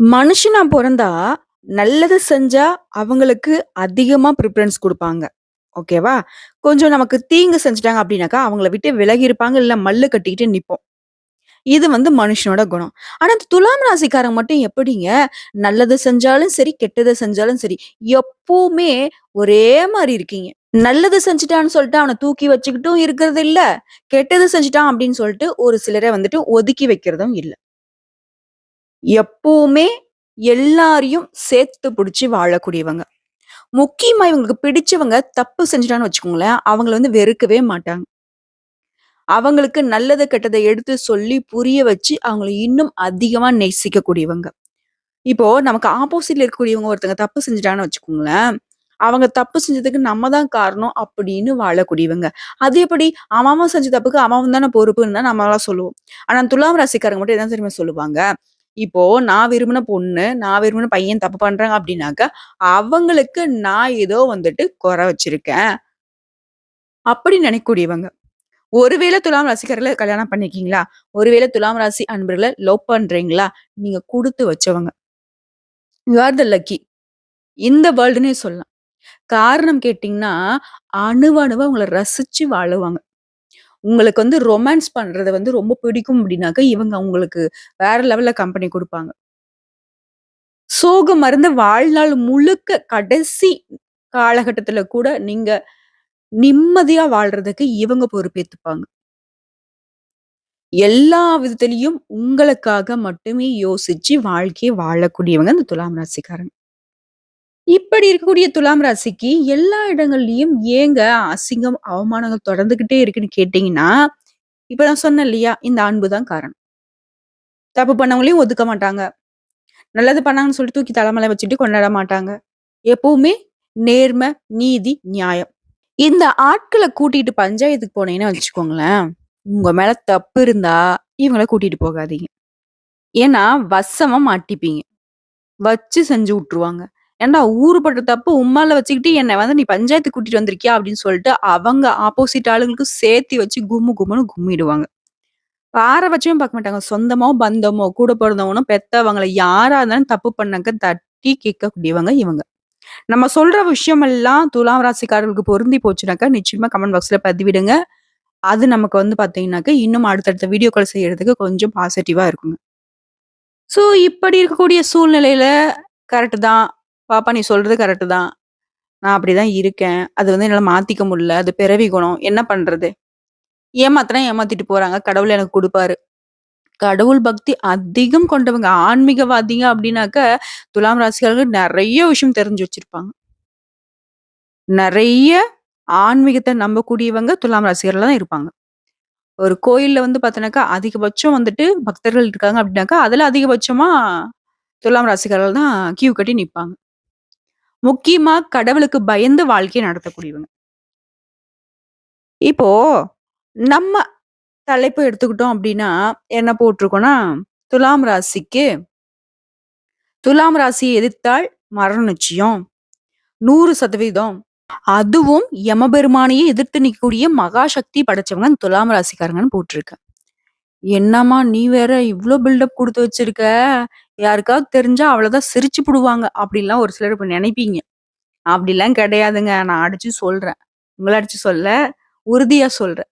மனுஷனா பொறந்தா, நல்லது செஞ்சா அவங்களுக்கு அதிகமா ப்ரிஃபரன்ஸ் கொடுப்பாங்க ஓகேவா? கொஞ்சம் நமக்கு தீங்கு செஞ்சுட்டாங்க அப்படின்னாக்கா அவங்கள விட்டு விலகி இருப்பாங்க. இல்ல மல்லு கட்டிக்கிட்டு நிப்போம். இது வந்து மனுஷனோட குணம். ஆனா, துலாம் ராசிக்காரங்க மட்டும் எப்படிங்க, நல்லது செஞ்சாலும் சரி, கெட்டது செஞ்சாலும் சரி, எப்பவுமே ஒரே மாரி இருக்கீங்க. நல்லது செஞ்சுட்டான்னு சொல்லிட்டு அவன தூக்கி வச்சுக்கிட்டும் இருக்கிறது இல்ல, கெட்டது செஞ்சுட்டான் அப்படின்னு சொல்லிட்டு ஒரு சிலர வந்துட்டு ஒதுக்கி வைக்கிறதும் இல்ல. எப்பவுமே எல்லாரையும் சேர்த்து புடிச்சு வாழக்கூடியவங்க. முக்கியமா இவங்களுக்கு பிடிச்சவங்க தப்பு செஞ்சுட்டான்னு வச்சுக்கோங்களேன், அவங்கள வந்து வெறுக்கவே மாட்டாங்க. அவங்களுக்கு நல்லது, கெட்டதை எடுத்து சொல்லி புரிய வச்சு, அவங்கள இன்னும் அதிகமா நேசிக்கக்கூடியவங்க. இப்போ நமக்கு ஆப்போசிட்ல இருக்கக்கூடியவங்க ஒருத்தங்க தப்பு செஞ்சுட்டான்னு வச்சுக்கோங்களேன், அவங்க தப்பு செஞ்சதுக்கு நம்ம தான் காரணம் அப்படின்னு வாழக்கூடியவங்க. அது எப்படி அவன் செஞ்ச தப்புக்கு அவன் தானே பொறுப்புன்னு தான் சொல்லுவோம். ஆனா துலாம் ராசிக்காரங்க மட்டும் என்ன தெரியுமா சொல்லுவாங்க? இப்போ நான் விரும்பின பொண்ணு, நான் விரும்பின பையன் தப்பு பண்றாங்க அப்படின்னாக்கா, அவங்களுக்கு நான் ஏதோ வந்துட்டு குறை வச்சிருக்கேன். அப்படி நினைக்கக்கூடியவங்க. ஒருவேளை துலாம் ராசிக்காரர்கள கல்யாணம் பண்ணிருக்கீங்களா ஒருவேளை துலாம் ராசி அன்பர்களை லவ் பண்றீங்களா? நீங்க கொடுத்து வச்சவங்க. You are the lucky. இந்த வேர்ல்டுன்னே சொல்லலாம். காரணம் கேட்டிங்கன்னா அணுவணுவை அவங்கள ரசிச்சு வாழுவாங்க. உங்களுக்கு வந்து ரொமான்ஸ் பண்றது வந்து ரொம்ப பிடிக்கும் அப்படின்னாக்கா, இவங்க உங்களுக்கு வேற லெவல்ல கம்பெனி கொடுப்பாங்க சோகம் மருந்து வாழ்நாள் முழுக்க கடைசி காலகட்டத்துல கூட நீங்க நிம்மதியா வாழ்றதுக்கு இவங்க பொறுப்பேத்துப்பாங்க. எல்லா விதத்திலையும் உங்களுக்காக மட்டுமே யோசிச்சு வாழ்க்கையை வாழக்கூடியவங்க இந்த துலாம் ராசிக்காரங்க. இப்படி இருக்கக்கூடிய துலாம் ராசிக்கு எல்லா இடங்கள்லயும் ஏங்க அசிங்கம், அவமானங்கள் தொடர்ந்துகிட்டே இருக்குன்னு கேட்டீங்கன்னா, இப்ப நான் சொன்னேன் இல்லையா? இந்த அன்பு தான் காரணம். தப்பு பண்ணவங்களையும் ஒதுக்க மாட்டாங்க. நல்லது பண்ணாங்கன்னு சொல்லிட்டு தூக்கி தலைமலை வச்சுட்டு கொண்டாட மாட்டாங்க. எப்பவுமே நேர்மை, நீதி, நியாயம். இந்த ஆட்களை கூட்டிட்டு பஞ்சாயத்துக்கு போனீங்கன்னு வச்சுக்கோங்களேன், உங்க மேல தப்பு இருந்தா இவங்கள கூட்டிட்டு போகாதீங்க. ஏன்னா வசமா மாட்டிப்பீங்க. வச்சு செஞ்சு விட்டுருவாங்க. ஏன்டா ஊறுபட்ட தப்பு உம்மால வச்சுக்கிட்டு என்னை வந்து நீ பஞ்சாயத்துக்கு கூட்டிட்டு வந்திருக்கியா? அப்படின்னு சொல்லிட்டு அவங்க ஆப்போசிட் ஆளுங்களுக்கு சேர்த்து வச்சு கும்மு கும்முன்னு கும்மிடுவாங்க. பாரபட்சமே பார்க்க மாட்டாங்க. சொந்தமோ, பந்தமோ, கூட பொறந்தவனோ, பெத்தவங்களை யாரா இருந்தாலும் தப்பு பண்ணாக்க தட்டி கேட்கக்கூடியவங்க இவங்க. நம்ம சொல்ற விஷயமெல்லாம் துலாம் ராசிக்காரர்களுக்கு பொருந்தி போச்சுனாக்கா, நிச்சயமா கமெண்ட் பாக்ஸ்ல பதிவிடுங்க. அது நமக்கு வந்து பார்த்தீங்கன்னாக்க, இன்னும் அடுத்தடுத்த வீடியோக்கள் செய்யறதுக்கு கொஞ்சம் பாசிட்டிவா இருக்குங்க. ஸோ, இப்படி இருக்கக்கூடிய சூழ்நிலையில கரெக்ட் தான். பாப்பா நீ சொல்றது கரெக்டு தான். நான் அப்படிதான் இருக்கேன். அது வந்து என்னால் மாத்திக்க முடியல. அது பிறவி குணம். என்ன பண்றது? ஏமாத்தினா ஏமாத்திட்டு போறாங்க. கடவுள் எனக்கு கொடுப்பாரு கடவுள் பக்தி அதிகம் கொண்டவங்க. ஆன்மீகவாதிங்க அப்படின்னாக்க, துலாம் ராசிகளுக்கு நிறைய விஷயம் தெரிஞ்சு வச்சிருப்பாங்க. நிறைய ஆன்மீகத்தை நம்பக்கூடியவங்க துலாம் ராசிகர்கள் தான் இருப்பாங்க. ஒரு கோயில்ல வந்து பார்த்தோன்னாக்கா அதிகபட்சம் வந்துட்டு பக்தர்கள் இருக்காங்க அப்படின்னாக்கா, அதுல அதிகபட்சமா துலாம் ராசிகர்கள் தான் கியூ கட்டி நிற்பாங்க முக்கியமா கடவுளுக்கு பயந்து வாழ்க்கையை நடத்தக்கூடியவங்க. இப்போ நம்ம தலைப்பு எடுத்துக்கிட்டோம் அப்படின்னா, என்ன போட்டிருக்கோம்னா, துலாம் ராசிக்கு துலாம் ராசியை எதிர்த்தால் மரண நிச்சயம். 100% அதுவும் யமபெருமானையே எதிர்த்து நிக்கக்கூடிய மகா சக்தி படைச்சவங்க அந்த துலாம் ராசிக்காரங்கன்னு போட்டிருக்கேன். என்னம்மா நீ வேற இவ்ளோ பில்டப் குடுத்து வச்சிருக்க. யாருக்காவது தெரிஞ்சா அவ்வளோதான் சிரிச்சு புடுவாங்க. அப்படின்லாம் ஒரு சிலர் இப்ப நெனைப்பீங்க. அப்படிலாம் கிடையாதுங்க. நான் அடிச்சு சொல்றேன். உங்கள அடிச்சு சொல்லல. உறுதியா சொல்றேன்.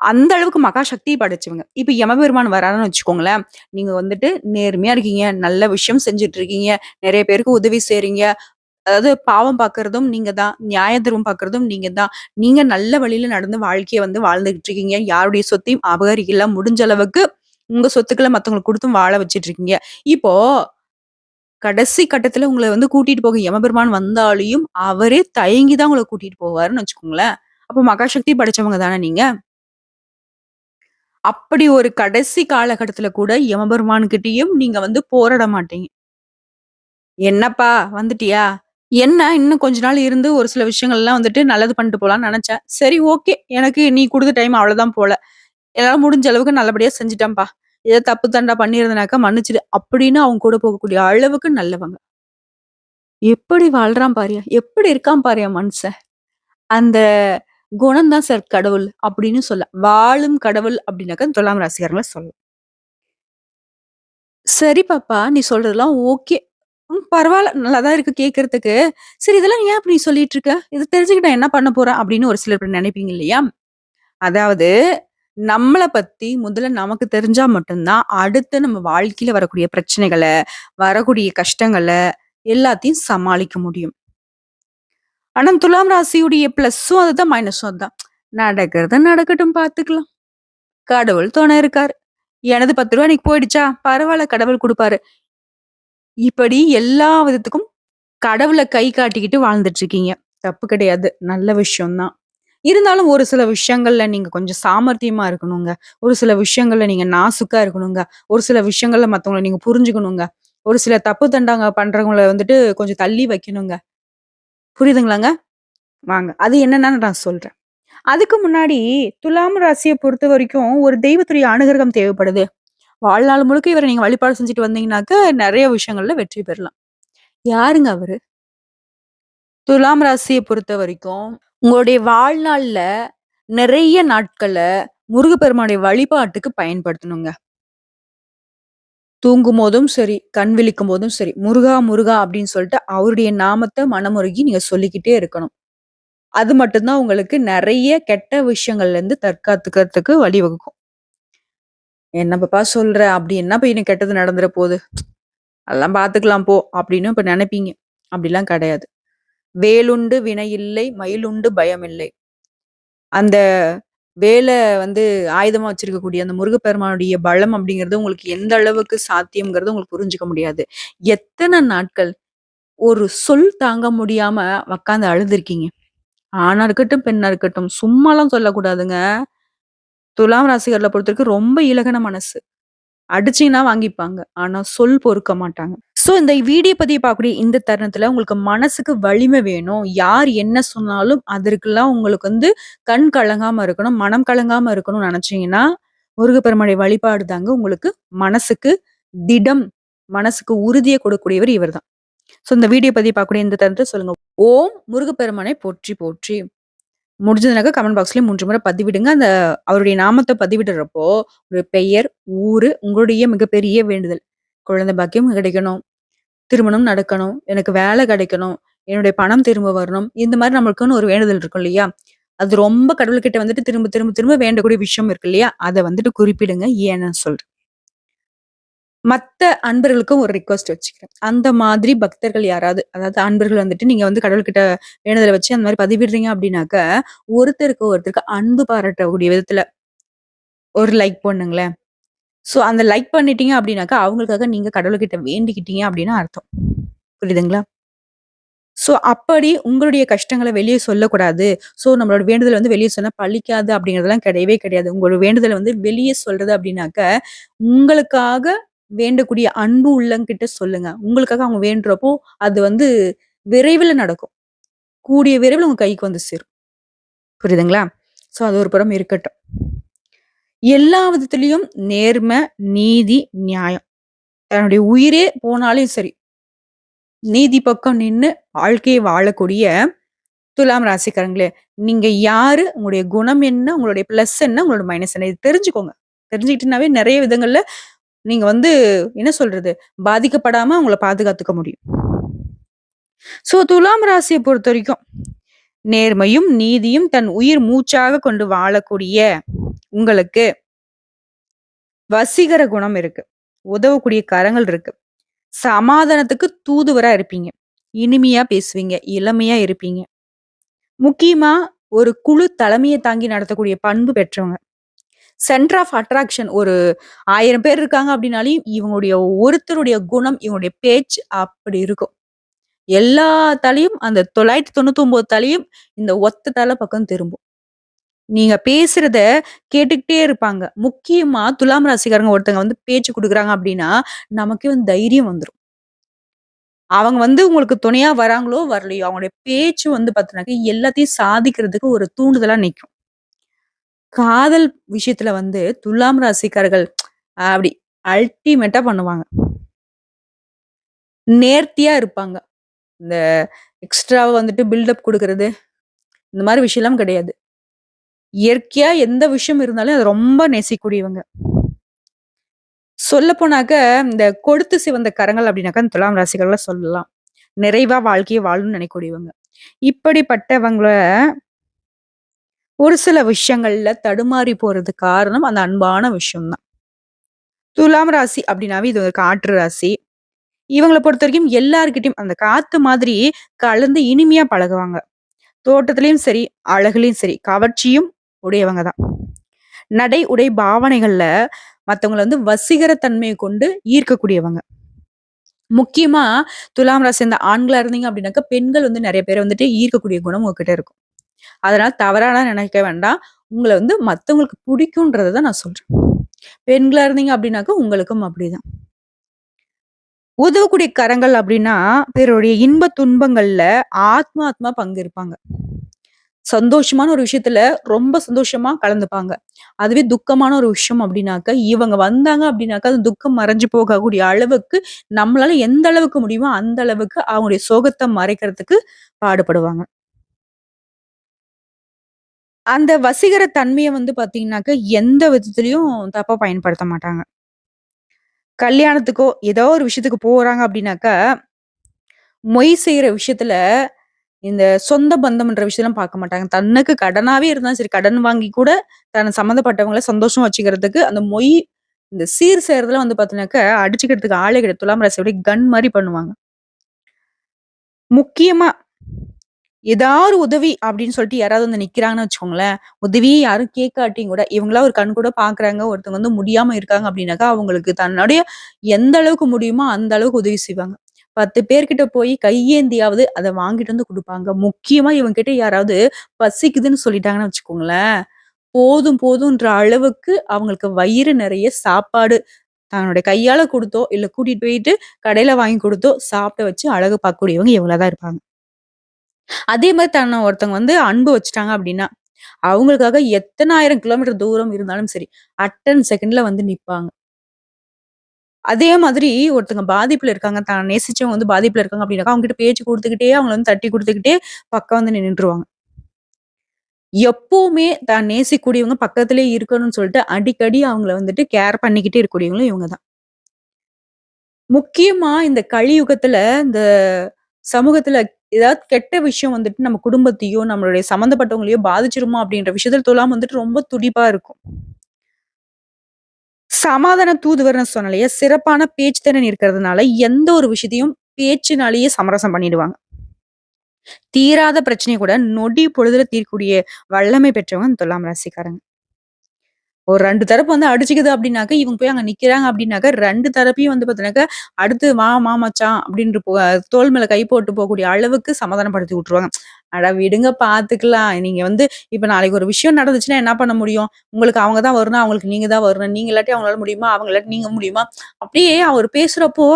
அந்த அளவுக்கு மகா சக்தி படைச்சவங்க. இப்ப யமபெருமான் வராருன்னு வச்சுக்கோங்களேன். நீங்க வந்துட்டு நேர்மையா இருக்கீங்க. நல்ல விஷயம் செஞ்சுட்டு இருக்கீங்க. நெறைய பேருக்கு உதவி செய்றீங்க. அதாவது பாவம் பார்க்கறதும் நீங்க தான். நியாய தர்மம் பார்க்கறதும் நீங்க தான். நீங்க நல்ல வழியில நடந்து வாழ்க்கையை வந்து வாழ்ந்துகிட்டு இருக்கீங்க. யாருடைய சொத்தையும் அபகரிக்கல. முடிஞ்ச அளவுக்கு உங்க சொத்துக்களை மத்தவங்களுக்கு கொடுத்தும் வாழ வச்சிட்டு இருக்கீங்க. இப்போ கடைசி கட்டத்துல உங்களை வந்து கூட்டிட்டு போக யமபெருமான் வந்தாலையும் அவரே தயங்கி தான் உங்களை கூட்டிட்டு போவாருன்னு வச்சுக்கோங்களேன். அப்ப மகாசக்தி படைச்சவங்க தானே நீங்க. அப்படி ஒரு கடைசி காலகட்டத்துல கூட யமபெருமான்கிட்டயும் நீங்க வந்து போராட மாட்டீங்க. "என்னப்பா வந்துட்டியா? என்ன இன்னும் கொஞ்ச நாள் இருந்து ஒரு சில விஷயங்கள்லாம் வந்துட்டு நல்லது பண்ணிட்டு போலான்னு நினச்சேன் சரி ஓகே. எனக்கு நீ கொடுத்த டைம் அவ்வளோதான் போல. என்னால முடிஞ்ச அளவுக்கு நல்லபடியா செஞ்சுட்டேன்ப்பா. ஏதோ தப்பு தண்டா பண்ணியிருந்தனாக்கா மன்னிச்சிடு அப்படின்னு அவங்க கூட போகக்கூடிய அளவுக்கு நல்லவங்க. எப்படி வாழ்றான் பாருயா! எப்படி இருக்கான் பாரியா மனுஷன். அந்த குணம்தான் சார் கடவுள் அப்படின்னு சொல்ல வாழும் கடவுள் அப்படின்னாக்கா துலாம் ராசிகாரங்களை சொல்லலாம். சரி பாப்பா, நீ சொல்றதெல்லாம் ஓகே. ம் பரவால்ல. நல்லா தான் இருக்கு கேட்கறதுக்கு. சரி இதெல்லாம் ஏன் அப்படி சொல்லிட்டு இருக்க? இத தெரிஞ்சுக்கிட்டு நான் என்ன பண்ண போறேன்? அப்படின்னு ஒரு சிலர் இப்படி நினைப்பீங்க இல்லையா? அதாவது நம்மள பத்தி முதல்ல நமக்கு தெரிஞ்சா மட்டும் தான், அடுத்து நம்ம வாழ்க்கையில வரக்கூடிய பிரச்சனைகள, வரக்கூடிய கஷ்டங்கள எல்லாத்தையும் சமாளிக்க முடியும். ஆனா துலாம் ராசியுடைய பிளஸ்ஸும் அதுதான், மைனஸும் அதுதான். நடக்கிறது நடக்கட்டும் பார்த்துக்கலாம். கடவுள் துணை இருக்காரு. எனது ரூ. 10 இன்னைக்கு போயிடுச்சா? பரவால்ல கடவுள் குடுப்பாரு. இப்படி எல்லா விதத்துக்கும் கடவுளை கை காட்டிக்கிட்டு வாழ்ந்துட்டு இருக்கீங்க. தப்பு கிடையாது. நல்ல விஷயம் தான். இருந்தாலும் ஒரு சில விஷயங்கள்ல நீங்க கொஞ்சம் சாமர்த்தியமா இருக்கணுங்க. ஒரு சில விஷயங்கள்ல நீங்க நாசுக்கா இருக்கணுங்க. ஒரு சில விஷயங்கள்ல மத்தவங்களை நீங்க புரிஞ்சுக்கணுங்க. ஒரு சில தப்பு தண்டாங்க பண்றவங்கள வந்துட்டு கொஞ்சம் தள்ளி வைக்கணுங்க. புரியுதுங்களாங்க? வாங்க. அது என்னன்னு நான் சொல்றேன். அதுக்கு முன்னாடி துலாம் பொறுத்த வரைக்கும் ஒரு தெய்வத்துடைய அனுகிரகம் தேவைப்படுது. வாழ்நாள் முழுக்க இவரை நீங்க வழிபாடு செஞ்சுட்டு வந்தீங்கன்னாக்க, நிறைய விஷயங்கள்ல வெற்றி பெறலாம். யாருங்க அவரு? துலாம் பொறுத்த வரைக்கும் உங்களுடைய வாழ்நாள்ல நிறைய நாட்கள முருகப்பெருமானுடைய வழிபாட்டுக்கு பயன்படுத்தணுங்க. தூங்கும் போதும் சரி, கண் விழிக்கும் போதும் சரி, "முருகா, முருகா" அப்படின்னு சொல்லிட்டு அவருடைய நாமத்தை மனமுருகி நீங்க சொல்லிக்கிட்டே இருக்கணும். அது மட்டும்தான் உங்களுக்கு நிறைய கெட்ட விஷயங்கள்ல இருந்து தற்காத்துக்கிறதுக்கு வழிவகுக்கும். என்னப்பா சொல்ற? அப்படி என்ன போய் கெட்டது நடந்துற போது? அதெல்லாம் பார்த்துக்கலாம் போ" அப்படின்னு இப்ப நினைப்பீங்க அப்படிலாம் கிடையாது. "வேலுண்டு வினை இல்லை மயிலுண்டு பயம் இல்லை அந்த வேலை வந்து ஆயுதமா வச்சிருக்கக்கூடிய அந்த முருகப்பெருமானுடைய பலம் அப்படிங்கிறது உங்களுக்கு எந்த அளவுக்கு சாத்தியம்ங்கிறது உங்களுக்கு புரிஞ்சுக்க முடியாது. எத்தனை நாட்கள் ஒரு சொல் தாங்க முடியாம உட்காந்து அழுதுருக்கீங்க. ஆணா இருக்கட்டும், பெண்ணா இருக்கட்டும். சும்மாலாம் சொல்லக்கூடாதுங்க. துலாம் பொறுத்த வரைக்கும் ரொம்ப இலகன மனசு. அடிச்சீங்கன்னா வாங்கிப்பாங்க. ஆனா சொல் பொறுக்க மாட்டாங்க. ஸோ இந்த வீடியோ பதிய பார்க்கக்கூடிய இந்த தருணத்துல உங்களுக்கு மனசுக்கு வலிமை வேணும். யார் என்ன சொன்னாலும் அதற்கெல்லாம் உங்களுக்கு வந்து கண் கலங்காம இருக்கணும், மனம் கலங்காம இருக்கணும்னு நினைச்சீங்கன்னா முருகப்பெருமனை வழிபாடு தாங்க உங்களுக்கு மனசுக்கு திடம், மனசுக்கு உறுதியை கொடுக்கக்கூடியவர் இவர் தான். ஸோ இந்த வீடியோ பதிய பார்க்கக்கூடிய இந்த தருணத்தை சொல்லுங்க. ஓம் முருகப்பெருமனை போற்றி போற்றி. முடிஞ்சதுனாக்கா கமெண்ட் பாக்ஸ்லயும் மூன்று முறை பதிவிடுங்க. அந்த அவருடைய நாமத்தை பதிவிடுறப்போ, ஒரு பெயர், ஊரு, உங்களுடைய மிகப்பெரிய வேண்டுதல். குழந்தை பாக்கியம் கிடைக்கணும், திருமணம் நடக்கணும், எனக்கு வேலை கிடைக்கணும், என்னுடைய பணம் திரும்ப வரணும். இந்த மாதிரி நம்மளுக்குன்னு ஒரு வேண்டுதல் இருக்கும் இல்லையா? அது ரொம்ப கடவுள்கிட்ட வந்துட்டு திரும்ப திரும்ப திரும்ப வேண்டக்கூடிய விஷயம் இருக்கு இல்லையா? அதை வந்துட்டு குறிப்பிடுங்க. ஏன்னு நான் சொல்றேன். மத்த அன்பர்களுக்கும் ஒரு ரிக்வெஸ்ட் வச்சுக்கிறேன். அந்த மாதிரி பக்தர்கள் யாராவது, அதாவது அன்பர்கள் வந்துட்டு நீங்க வந்து கடவுள்கிட்ட வேண்டுதல வச்சு அந்த மாரி பதிவிடுறீங்க அப்படின்னாக்க, ஒருத்தருக்கு ஒருத்தருக்கு அன்பு பாராட்டக்கூடிய விதத்துல ஒரு லைக் பண்ணுங்களேன். ஸோ அந்த லைக் பண்ணிட்டீங்க அப்படின்னாக்கா, அவங்களுக்காக நீங்க கடவுள்கிட்ட வேண்டிக்கிட்டீங்க அப்படின்னு அர்த்தம். புரியுதுங்களா? ஸோ அப்படி உங்களுடைய கஷ்டங்கள வெளிய சொல்லக்கூடாது. ஸோ நம்மளோட வேண்டுதல் வந்து வெளிய சொன்னா பலிக்காது அப்படிங்கிறதெல்லாம் கிடையவே கிடையாது. உங்களோட வேண்டுதல வந்து வெளிய சொல்றது அப்படின்னாக்க, உங்களுக்காக வேண்டக்கூடிய அன்பு உள்ளங்கிட்ட சொல்லுங்க. உங்களுக்காக அவங்க வேண்டுறப்போ, அது வந்து விரைவில நடக்கும். கூடிய விரைவில உங்க கைக்கு வந்து சேரும். புரியுதுங்களா? ஸோ அது ஒரு புறம் இருக்கட்டும். எல்லா விதத்திலயும் நேர்மை நீதி, நியாயம். தன்னுடைய உயிரே போனாலும் சரி. நீதி பக்கம் நின்னு வாழ்க்கையை வாழக்கூடிய துலாம் ராசிக்காரங்களே, நீங்க யாரு? உங்களுடைய குணம் என்ன? உங்களுடைய பிளஸ் என்ன? உங்களோட மைனஸ் என்ன? இது தெரிஞ்சுக்கோங்க. தெரிஞ்சுக்கிட்டுனாவே நிறைய விதங்கள்ல நீங்க வந்து என்ன சொல்றது? பாதிக்கப்படாம உங்களை பாதுகாத்துக்க முடியும். சோ துலாம் ராசிய பொறுத்தவரைக்கும், நேர்மையும், நீதியும் தன் உயிர் மூச்சாக கொண்டு வாழக்கூடிய உங்களுக்கு வசீகர குணம் இருக்கு. உதவக்கூடிய கரங்கள் இருக்கு. சமாதானத்துக்கு தூதுவரா இருப்பீங்க. இனிமையா பேசுவீங்க. இளமையா இருப்பீங்க. முக்கியமா ஒரு குழு தலைமையை தாங்கி நடத்தக்கூடிய பண்பு பெற்றவங்க. சென்டர் ஆஃப் அட்ராக்ஷன் ஒரு ஆயிரம் பேர் இருக்காங்க அப்படின்னாலும், இவங்களுடைய ஒருத்தருடைய குணம், இவங்களுடைய பேச்சு அப்படி இருக்கும். எல்லா தலையும் அந்த 999 தலையும் இந்த ஒத்த தலை பக்கம் திரும்பும். நீங்க பேசுறத கேட்டுக்கிட்டே இருப்பாங்க. முக்கியமா துலாம் ராசிக்காரங்க ஒருத்தங்க வந்து பேச்சு கொடுக்குறாங்க அப்படின்னா, நமக்கே வந்து தைரியம் வந்துடும் அவங்க வந்து உங்களுக்கு துணையா வராங்களோ, வரலையோ, அவங்களுடைய பேச்சு வந்து பார்த்தோன்னாக்க எல்லாத்தையும் சாதிக்கிறதுக்கு ஒரு தூண்டுதலா நிற்கும் காதல் விஷயத்துல வந்து துலாம் ராசிக்காரர்கள் அப்படி அல்டிமேட்டா பண்ணுவாங்க. நேர்த்தியா இருப்பாங்க. இந்த எக்ஸ்ட்ராவா வந்துட்டு பில்டப் குடுக்குறது, இந்த மாரி விஷயம்லாம் கிடையாது. இயற்கையா எந்த விஷயம் இருந்தாலும் அத ரொம்ப நேசிக்கக்கூடியவங்க. சொல்லப்போனாக்க, இந்த கொடுத்து சிவந்த கரங்கள் அப்படின்னாக்கா, இந்த துலாம் ராசிகள்ல சொல்லலாம். நிறைவா வாழ்க்கைய வாழணும்னு நினைக்கக்கூடியவங்க. இப்படிப்பட்டவங்கள ஒரு சில விஷயங்கள்ல தடுமாறி போறதுக்கு காரணம் அந்த அன்பான விஷயம்தான் துலாம் ராசி அப்படின்னாவே இது ஒரு காற்று ராசி. இவங்களை பொறுத்த வரைக்கும் எல்லாருக்கிட்டையும் அந்த காத்து மாதிரி கலந்து இனிமையா பழகுவாங்க. தோட்டத்திலையும் சரி, அழகுலையும் சரி, கவர்ச்சியும் உடையவங்க தான். நடை, உடை, பாவனைகள்ல மற்றவங்களை வந்து வசீகர தன்மையை கொண்டு ஈர்க்கக்கூடியவங்க. முக்கியமா துலாம் ராசி இந்த ஆண்களா இருந்தீங்க அப்படின்னாக்கா, பெண்கள் வந்து நிறைய பேர் வந்துட்டு ஈர்க்கக்கூடிய குணம் உங்ககிட்ட இருக்கும். அதனால தவறான நினைக்க வேண்டாம். உங்களை வந்து மத்தவங்களுக்கு பிடிக்கும்ன்றதை தான் நான் சொல்றேன். பெண்களா இருந்தீங்க அப்படின்னாக்கா, உங்களுக்கும் அப்படிதான். உதவக்கூடிய கரங்கள் அப்படின்னா, பிறருடைய இன்ப துன்பங்கள்ல ஆத்மா பங்கு இருப்பாங்க. சந்தோஷமான ஒரு விஷயத்துல ரொம்ப சந்தோஷமா கலந்துப்பாங்க. அதுவே துக்கமான ஒரு விஷயம் அப்படின்னாக்க, இவங்க வந்தாங்க அப்படின்னாக்க, அந்த துக்கம் மறைஞ்சு போகக்கூடிய அளவுக்கு நம்மளால எந்த அளவுக்கு முடியுமோ, அந்த அளவுக்கு அவங்களுடைய சோகத்தை மறைக்கிறதுக்கு பாடுபடுவாங்க. அந்த வசீகர தன்மையை வந்து பார்த்தீங்கன்னாக்க, எந்த விதத்துலையும் தப்பா பயன்படுத்த மாட்டாங்க. கல்யாணத்துக்கோ, ஏதோ ஒரு விஷயத்துக்கு போறாங்க அப்படின்னாக்கா, மொய் செய்ற விஷயத்துல இந்த சொந்த பந்தம்ன்ற விஷயம்லாம் பார்க்க மாட்டாங்க. தனக்கு கடனாவே இருந்தாலும் சரி, கடன் வாங்கி கூட தன் சம்மந்தப்பட்டவங்கள சந்தோஷமா வச்சுக்கிறதுக்கு, அந்த மொய் இந்த சீர் செய்றதெல்லாம் வந்து பார்த்தீங்கன்னாக்கா, அடிச்சுக்கிறதுக்கு ஆளே கிடையாது. துலாம் ராசி அப்படியே கன் மாரி பண்ணுவாங்க. முக்கியமா ஏதாவது உதவி அப்படின்னு சொல்லிட்டு யாராவது வந்து நிக்கிறாங்கன்னு வச்சுக்கோங்களேன், உதவியே யாரும் கேட்காட்டியும் கூட, இவங்களா ஒரு கண் கூட பாக்குறாங்க ஒருத்தவங்க வந்து முடியாம இருக்காங்க அப்படின்னாக்கா, அவங்களுக்கு தன்னுடைய எந்த அளவுக்கு முடியுமோ அந்த அளவுக்கு உதவி செய்வாங்க. 10 பேர்கிட்ட போய் கையேந்தியாவது அதை வாங்கிட்டு வந்து கொடுப்பாங்க முக்கியமா இவங்ககிட்ட யாராவது பசிக்குதுன்னு சொல்லிட்டாங்கன்னு வச்சுக்கோங்களேன், போதும் போதுன்ற அளவுக்கு அவங்களுக்கு வயிறு நிறைய சாப்பாடு தன்னுடைய கையால கொடுத்தோ இல்லை கூட்டிட்டு போயிட்டு கடையில வாங்கி கொடுத்தோ சாப்பிட வச்சு அழகு பார்க்கக்கூடியவங்க இவங்களா தான் இருப்பாங்க. அதே மாதிரி தன்னை ஒருத்தவங்க வந்து அன்பு வச்சுட்டாங்க அப்படின்னா, அவங்களுக்காக எத்தனாயிரம் கிலோமீட்டர் தூரம் இருந்தாலும் சரி, அட்டன் செகண்ட்ல வந்து நிப்பாங்க. அதே மாதிரி ஒருத்தங்க பாதிப்புல இருக்காங்க, தான் நேசிச்சவங்க வந்து பாதிப்புல இருக்காங்க அப்படின்னாக்கா, அவங்க கிட்ட பேச்சு கொடுத்துக்கிட்டே அவங்கள வந்து தட்டி கொடுத்துக்கிட்டே பக்கம் வந்து நின்றுருவாங்க எப்பவுமே தான் நேசிக்கூடியவங்க பக்கத்திலேயே இருக்கணும்னு சொல்லிட்டு, அடிக்கடி அவங்கள வந்துட்டு கேர் பண்ணிக்கிட்டே இருக்கக்கூடியவங்களும் இவங்க தான். முக்கியமா இந்த கலியுகத்துல, இந்த சமூகத்துல ஏதாவது கெட்ட விஷயம் வந்துட்டு நம்ம குடும்பத்தையோ, நம்மளுடைய சம்மந்தப்பட்டவங்களையோ பாதிச்சிருமோ அப்படின்ற விஷயத்துல துலாம் வந்துட்டு ரொம்ப துடிப்பா இருக்கும். சமாதான தூதுவர்ன்னு சொன்னேன் இல்லையா? சிறப்பான பேச்சு திறன் இருக்கிறதுனால, எந்த ஒரு விஷயத்தையும் பேச்சினாலேயே சமரசம் பண்ணிடுவாங்க. தீராத பிரச்சனைய கூட நொடி பொழுதுல தீர்க்கக்கூடிய வல்லமை பெற்றவங்க இந்த துலாம் ராசிக்காரங்க. ஒரு ரெண்டு தரப்பு வந்து அடிச்சுக்குது அப்படின்னாக்க, இவங்க போய் அங்க நிக்கிறாங்க அப்படின்னாக்க, ரெண்டு தரப்பையும் வந்து பாத்தீங்கன்னாக்க அடுத்து "வா மா மச்சான்" அப்படின்ற போ தோள் மேல கை போட்டு போகக்கூடிய அளவுக்கு சமாதானப்படுத்தி விட்டுருவாங்க. அட விடுங்க பார்த்துக்கலாம். நீங்க வந்து இப்ப நாளைக்கு ஒரு விஷயம் நடந்துச்சுன்னா என்ன பண்ண முடியும்? உங்களுக்கு அவங்க தான் வரணும், அவங்களுக்கு நீங்க தான் வரணும். நீங்க இல்லாட்டி அவங்களால முடியுமா? அவங்க இல்லாட்டி நீங்க முடியுமா? அப்படியே அவர் பேசுறப்போ,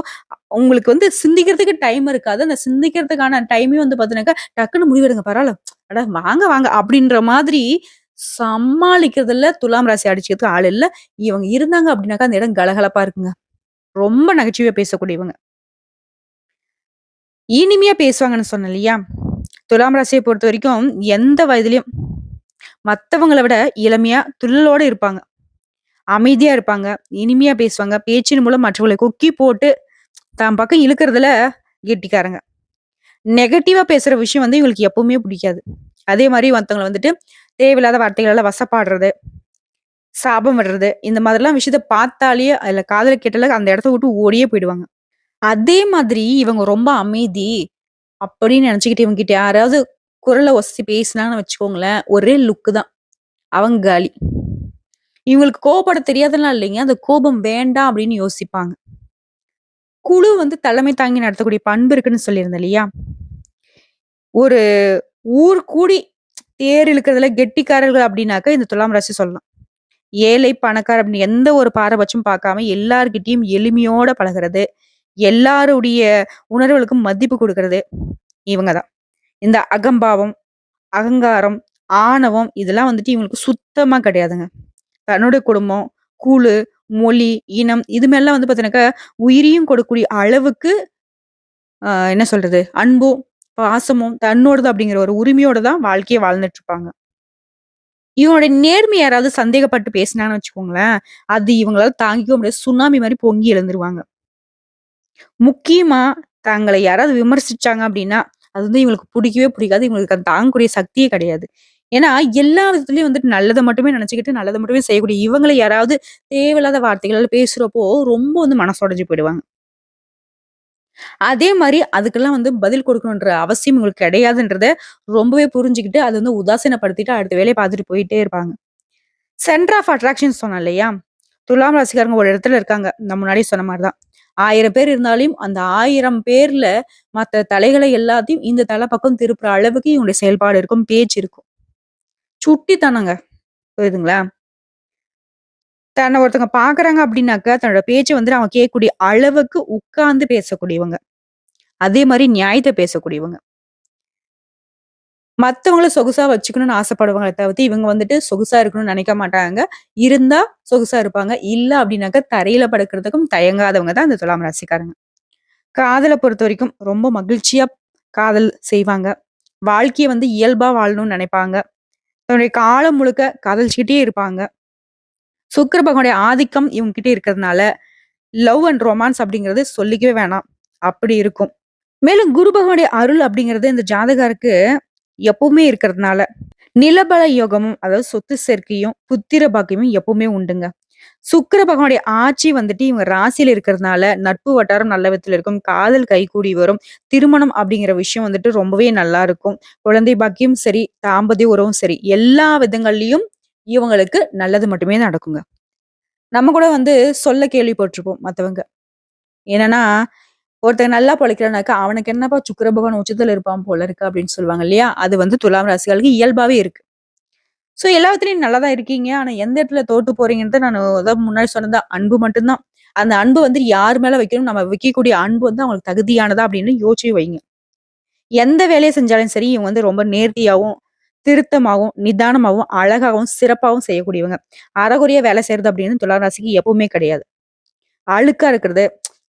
உங்களுக்கு வந்து சிந்திக்கிறதுக்கு டைம் இருக்காது. அந்த சிந்திக்கிறதுக்கான டைமே வந்து பாத்தீங்கன்னாக்கா டக்குன்னு முடிவெடுங்க பரவாயில்ல அட வாங்க, வாங்க அப்படின்ற மாதிரி சமாளிக்கிறதுல துலாம் ராசி அடிச்சுக்கிறதுக்கு ஆள் இல்லை இவங்க இருந்தாங்க அப்படின்னாக்கா, அந்த இடம் கலகலப்பா இருக்குங்க. ரொம்ப நகைச்சுவையா பேசக்கூடியவங்க. இனிமையா பேசுவாங்கன்னு சொன்னேன் இல்லையா? துலாம் ராசியை பொறுத்த வரைக்கும் எந்த வயதிலயும் மத்தவங்களை விட இளமையா, துள்ளலோட இருப்பாங்க. அமைதியா இருப்பாங்க. இனிமையா பேசுவாங்க. பேச்சின் மூலம் மற்றவங்களை கொக்கி போட்டு தான் பக்கம் இழுக்கிறதுல கெட்டிக்காரங்க. நெகட்டிவா பேசுற விஷயம் வந்து இவங்களுக்கு எப்பவுமே பிடிக்காது. அதே மாதிரி மற்றவங்களை வந்துட்டு தேவையில்லாத வார்த்தைகளால் வசப்பாடுறது, சாபம் விடுறது, இந்த மாதிரிலாம் விஷயத்த பார்த்தாலே, அதில் காதலை கேட்டால அந்த இடத்த விட்டு ஓடியே போயிடுவாங்க. அதே மாதிரி இவங்க ரொம்ப அமைதி அப்படின்னு நினச்சிக்கிட்டு இவங்ககிட்ட யாராவது குரலை ஒசி பேசினான்னு வச்சுக்கோங்களேன், ஒரே லுக்கு தான். அவங்க காலி. இவங்களுக்கு கோபப்பட தெரியாதெல்லாம் இல்லைங்க. அந்த கோபம் வேண்டாம் அப்படின்னு யோசிப்பாங்க. குழு வந்து தலைமை தாங்கி நடத்தக்கூடிய பண்பு இருக்குன்னு சொல்லியிருந்தேன் இல்லையா? ஒரு ஊர் கூடி தேர் இழுக்கிறதுல கெட்டிக்காரர்கள் அப்படின்னாக்க இந்த துலாம் ராசி சொல்லலாம். ஏழை, பணக்கார அப்படின்னு எந்த ஒரு பாரபட்சம் பார்க்காம எல்லார்கிட்டையும் எளிமையோட பழகுறது, எல்லாருடைய உணர்வுகளுக்கும் மதிப்பு கொடுக்கறது இவங்க தான். இந்த அகம்பாவம், அகங்காரம், ஆணவம் இதெல்லாம் வந்துட்டு இவங்களுக்கு சுத்தமா கிடையாதுங்க. தன்னுடைய குடும்பம், கூழு மொழி, இனம் இது மேலலாம் வந்து பார்த்தீங்கன்னாக்கா, உயிரியும் கொடுக்கக்கூடிய அளவுக்கு என்ன சொல்றது? அன்பும், பாசமும், தன்னோடது அப்படிங்கிற ஒரு உரிமையோட தான் வாழ்க்கையை வாழ்ந்துட்டு இருப்பாங்க. இவங்களுடைய நேர்மை யாராவது சந்தேகப்பட்டு பேசினான்னு வச்சுக்கோங்களேன், அது இவங்களால தாங்கிக்க முடியாது. சுனாமி மாதிரி பொங்கி எழுந்துருவாங்க. முக்கியமா தங்களை யாராவது விமர்சிச்சாங்க அப்படின்னா அது வந்து இவங்களுக்கு பிடிக்கவே பிடிக்காது இவங்களுக்கு அந்த தாங்கக்கூடிய சக்தியே கிடையாது. ஏன்னா, எல்லா விதத்துலயும் வந்துட்டு நல்லத மட்டுமே நினைச்சுக்கிட்டு நல்லத மட்டுமே செய்யக்கூடிய இவங்களை யாராவது தேவையில்லாத வார்த்தைகளால் பேசுறப்போ, ரொம்ப வந்து மனசுடைஞ்சு போயிடுவாங்க. அதே மாதிரி அதுக்கெல்லாம் வந்து பதில் கொடுக்கணுன்ற அவசியம் உங்களுக்கு கிடையாதுன்றத ரொம்பவே புரிஞ்சுகிட்டு, அதை வந்து உதாசீனப்படுத்திட்டு அடுத்த வேலையை பார்த்துட்டு போயிட்டே இருப்பாங்க. சென்டர் ஆஃப் அட்ராக்ஷன் சொன்னேன் இல்லையா? துலாம் ராசிக்காரங்க ஒரு இடத்துல இருக்காங்க. நம்ம முன்னாடி சொன்ன மாதிரிதான் ஆயிரம் பேர் இருந்தாலும், அந்த ஆயிரம் பேர்ல மத்த தலைகளை எல்லாத்தையும் இந்த தலை பக்கம் திருப்புற அளவுக்கு இவங்களுடைய செயல்பாடு இருக்கும், பேச்சு இருக்கும். சுட்டித்தனங்க. புரியுதுங்களா? தன்னை ஒருத்தவங்க பாக்குறாங்க அப்படின்னாக்கா தன்னோட பேச்சை வந்து அவங்க கேட்கக்கூடிய அளவுக்கு உட்கார்ந்து பேசக்கூடியவங்க. அதே மாதிரி நியாயத்தை பேசக்கூடியவங்க. மத்தவங்கள சொகுசா வச்சுக்கணும்னு ஆசைப்படுவாங்களே தவிர்த்து, இவங்க வந்துட்டு சொகுசா இருக்கணும்னு நினைக்க மாட்டாங்க. இருந்தா சொகுசா இருப்பாங்க. இல்ல அப்படின்னாக்கா தரையில படுக்கிறதுக்கும் தயங்காதவங்க தான் இந்த துலாம் ராசிக்காரங்க. காதலை பொறுத்த வரைக்கும் ரொம்ப மகிழ்ச்சியா காதல் செய்வாங்க. வாழ்க்கையை வந்து இயல்பா வாழணும்னு நினைப்பாங்க தன்னுடைய காலம் முழுக்க காதலிச்சுக்கிட்டே இருப்பாங்க. சுக்கர பகவானுடைய ஆதிக்கம் இவங்க கிட்ட இருக்கிறதுனால, லவ் அண்ட் ரொமான்ஸ் அப்படிங்கிறது சொல்லிக்கவே வேணாம். அப்படி இருக்கும். மேலும் குரு பகவானுடைய அருள் அப்படிங்கிறது இந்த ஜாதகருக்கு எப்பவுமே இருக்கிறதுனால, நிலபல யோகமும், அதாவது சொத்து சேர்க்கையும், புத்திர பாக்கியமும் எப்பவுமே உண்டுங்க. சுக்கர பகவானுடைய ஆட்சி வந்துட்டு இவங்க ராசியில இருக்கிறதுனால, நட்பு வட்டாரம் நல்ல விதத்துல இருக்கும். காதல் கைகூடி வரும். திருமணம் அப்படிங்கிற விஷயம் வந்துட்டு ரொம்பவே நல்லா இருக்கும். குழந்தை பாக்கியம் சரி, தாம்பதிய உறவும் சரி, எல்லா விதங்கள்லயும் இவங்களுக்கு நல்லது மட்டுமே நடக்குங்க. நம்ம கூட வந்து சொல்ல கேள்விப்பட்டிருப்போம் மற்றவங்க என்னன்னா, ஒருத்தர் நல்லா பொழைக்கிறானாக்கா, "அவனுக்கு என்னப்பா சுக்கர பகவான் உச்சத்துல இருப்பான் போல இருக்கு" அப்படின்னு சொல்லுவாங்க இல்லையா? அது வந்து துலாம் ராசிகளுக்கு இயல்பாவே இருக்கு. ஸோ எல்லா நல்லா தான் இருக்கீங்க. ஆனா எந்த இடத்துல தோட்டு போறீங்கன்றத நான் அதான் முன்னாடி சொன்னது தான். அன்பு மட்டும்தான் அந்த அன்பு வந்து யார் மேல வைக்கணும், நம்ம வைக்கக்கூடிய அன்பு வந்து அவங்களுக்கு தகுதியானதா அப்படின்னு யோசிச்சு வைங்க. எந்த வேலையை செஞ்சாலும் சரி, இவங்க வந்து ரொம்ப நேர்த்தியாகவும் திருத்தமாகவும் நிதானமாகவும் அழகாவும், சிறப்பாகவும் செய்யக்கூடியவங்க. அரைகுறையா வேலை செய்யறது அப்படின்னு துலாம் ராசிக்கு எப்பவுமே கிடையாது. அழுக்கா இருக்கிறது,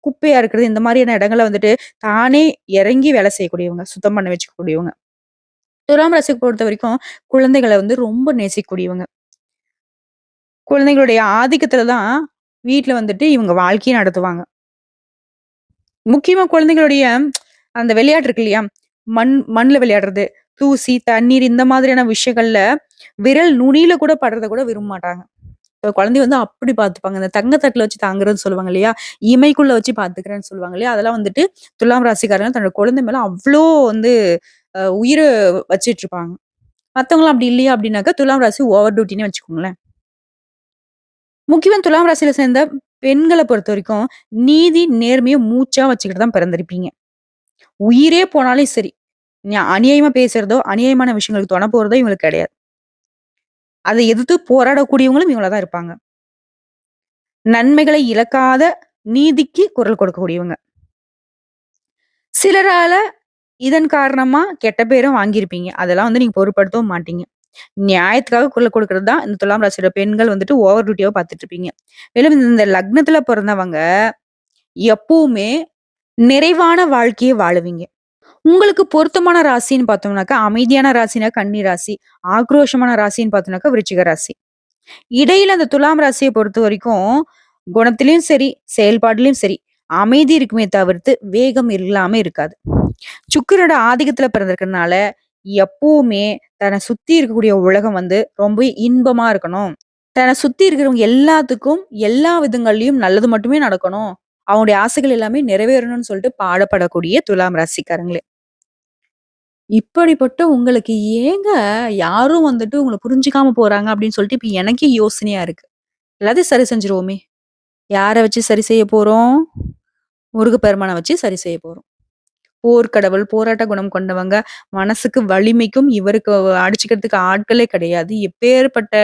குப்பையா இருக்கிறது, இந்த மாதிரியான இடங்களை வந்துட்டு தானே இறங்கி வேலை செய்யக்கூடியவங்க. சுத்தம் பண்ண வச்சுக்கக்கூடியவங்க. துலாம் பொறுத்த வரைக்கும் குழந்தைகளை வந்து ரொம்ப நேசிக்கக்கூடியவங்க. குழந்தைகளுடைய ஆதிக்கத்துல தான் வீட்டுல வந்துட்டு இவங்க வாழ்க்கையை நடத்துவாங்க. முக்கியமா குழந்தைகளுடைய அந்த விளையாட்டு இருக்கு இல்லையா? மண் மண்ணில் விளையாடுறது, தூசி, தண்ணீர் இந்த மாதிரியான விஷயங்கள்ல விரல் நுனியில கூட படுறத கூட விரும்ப மாட்டாங்க. இப்ப குழந்தைய வந்து அப்படி பார்த்துப்பாங்க. இந்த தங்கத்தட்டில் வச்சு தாங்குறதுன்னு சொல்லுவாங்க இல்லையா? இமைக்குள்ள வச்சு பார்த்துக்கிறேன்னு சொல்லுவாங்க இல்லையா? அதெல்லாம் வந்துட்டு துலாம் ராசிக்காரங்க தன்னோட குழந்தை மேல அவ்வளோ வந்து உயிரை வச்சிட்டு இருப்பாங்க. மத்தவங்கலாம் அப்படி இல்லையா அப்படின்னாக்கா, துலாம் ராசி ஓவர் டியூட்டின்னு வச்சுக்கோங்களேன். முக்கியமாக துலாம் ராசியில சேர்ந்த பெண்களை பொறுத்த வரைக்கும் நீதி, நேர்மையை மூச்சா வச்சுக்கிட்டு தான் பிறந்திருப்பீங்க. உயிரே போனாலும் சரி, அநியாயமா பேசுறதோ, அநியாயமான விஷயங்களுக்கு துணை போறதோ இவங்களுக்கு கிடையாது. அதை எதிர்த்து போராடக்கூடியவங்களும் இவங்களதான் இருப்பாங்க. நன்மைகளை இழக்காத நீதிக்கு குரல் கொடுக்கக்கூடியவங்க. சிலரால இதன் காரணமா கெட்ட பேரும் வாங்கியிருப்பீங்க. அதெல்லாம் வந்து நீங்க பொருட்படுத்தவும் மாட்டீங்க. நியாயத்துக்காக குரல் கொடுக்கறது தான் இந்த துலாம் ராசியோட பெண்கள் வந்துட்டு ஓவர் டியூட்டியாக பார்த்துட்டு இருப்பீங்க. மேலும் இந்த லக்னத்துல பிறந்தவங்க எப்பவுமே நிறைவான வாழ்க்கையை வாழுவீங்க. உங்களுக்கு பொருத்தமான ராசின்னு பார்த்தோம்னாக்கா, அமைதியான ராசினா கன்னி ராசி, ஆக்ரோஷமான ராசின்னு பார்த்தோம்னாக்கா விருச்சிக ராசி. இடையில அந்த துலாம் ராசியை பொறுத்த வரைக்கும் குணத்திலையும் சரி, செயல்பாடுலயும் சரி, அமைதி இருக்குமே தவிர்த்து வேகம் இல்லாம இருக்காது. சுக்கரோட ஆதிக்கத்துல பிறந்திருக்கிறதுனால, எப்பவுமே தன்னை சுத்தி இருக்கக்கூடிய உலகம் வந்து ரொம்ப இன்பமா இருக்கணும். தன்னை சுத்தி இருக்கிறவங்க எல்லாத்துக்கும், எல்லா விதங்கள்லயும் நல்லது மட்டுமே நடக்கணும். அவங்களுடைய ஆசைகள் எல்லாமே நிறைவேறணும்னு சொல்லிட்டு பாடப்படக்கூடிய துலாம் ராசிக்காரங்களே. இப்படிப்பட்ட உங்களுக்கு ஏங்க யாரும் வந்துட்டு உங்களை புரிஞ்சுக்காம போறாங்க அப்படின்னு சொல்லிட்டு இப்ப எனக்கே யோசனையா இருக்கு. எல்லாத்தையும் சரி செஞ்சுருவோமே! யாரை வச்சு சரி செய்ய போறோம்? முருகப்பெருமானை வச்சு சரி செய்ய போறோம். போர்க்கடவுள், போராட்ட குணம் கொண்டவங்க. மனசுக்கு வலிமைக்கும் இவருக்கு அடிச்சுக்கிறதுக்கு ஆட்களே கிடையாது. எப்பேர்ப்பட்ட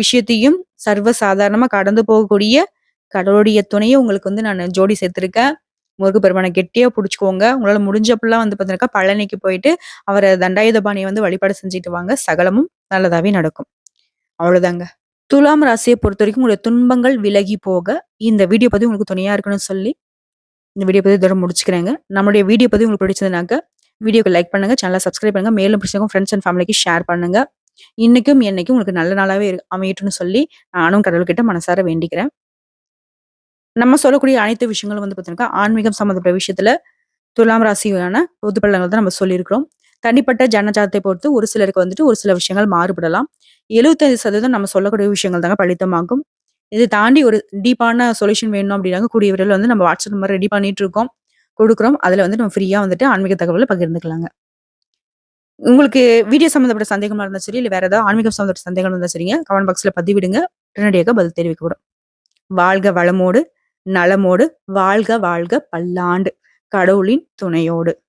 விஷயத்தையும் சர்வ சாதாரணமா கடந்து போகக்கூடிய கடவுளுடைய துணையை உங்களுக்கு வந்து நான் ஜோடி சேர்த்துருக்கேன். பெருமானை கெட்டியா பிடிச்சிக்கோங்க உங்களால முடிஞ்சப்பெல்லாம் வந்து பார்த்தீங்கன்னா பழனிக்கு போயிட்டு அவரை தண்டாயுதபாணியை வந்து வழிபாடு செஞ்சுட்டு வாங்க. சகலமும் நல்லதாவே நடக்கும். அவ்வளோதாங்க. துலாம் ஆசையை பொறுத்த வரைக்கும் உங்களுடைய துன்பங்கள் விலகி போக, இந்த வீடியோ பத்தி உங்களுக்கு துணையா இருக்கணும்னு சொல்லி, இந்த வீடியோ பத்தி இதோட முடிச்சுக்கிறேங்க. நம்முடைய வீடியோ பத்தி உங்களுக்கு பிடிச்சதுனாக்க, வீடியோக்கு லைக் பண்ணுங்க, சேனலை சப்ஸ்கிரைப் பண்ணுங்க. மேலும் பிடிச்சவங்க ஃப்ரெண்ட்ஸ் அண்ட் ஃபேமிலிக்கு ஷேர் பண்ணுங்க. இன்னைக்கும், என்னைக்கும் உங்களுக்கு நல்ல நாளாவே இரு அமையட்டும்னு சொல்லி, நானும் கடவுள்கிட்ட மனசார வேண்டிக்கிறேன். நம்ம சொல்லக்கூடிய அனைத்து விஷயங்களும் வந்து பார்த்தீங்கன்னா ஆன்மீகம் சம்மந்தப்பட்ட விஷயத்துல துலாம் ராசியான பொது பலன்கள் தான் நம்ம சொல்லியிருக்கிறோம். தனிப்பட்ட ஜனஜாதத்தை பொறுத்து ஒரு சிலருக்கு வந்துட்டு ஒரு சில விஷயங்கள் மாறுபடலாம். 75% நம்ம சொல்லக்கூடிய விஷயங்கள் தாங்க பலித்தமாகும் இதை தாண்டி ஒரு டீப்பான சொல்யூஷன் வேணும் அப்படின்னாங்க கூடிய விரைவில் வந்து நம்ம வாட்ஸ்அப் நம்பர் ரெடி பண்ணிட்டு இருக்கோம். கொடுக்குறோம் அதில் வந்து நம்ம ஃப்ரீயாக வந்துட்டு ஆன்மீக தகவலை பகிர்ந்துக்கலாங்க. உங்களுக்கு வீடியோ சம்மந்தப்பட்ட சந்தேகமாக இருந்தால் சரி, இல்லை வேற ஏதாவது ஆன்மீக சம்மந்தப்பட்ட சந்தேகம் இருந்தால் சரிங்க, கமெண்ட் பாக்ஸில் பதிவிடுங்க. உடனடியாக பதில் தெரிவிக்கப்படும். வாழ்க வளமோடு, நலமோடு, வாழ்க வாழ்க பல்லாண்டு. கடவுளின் துணையோடு.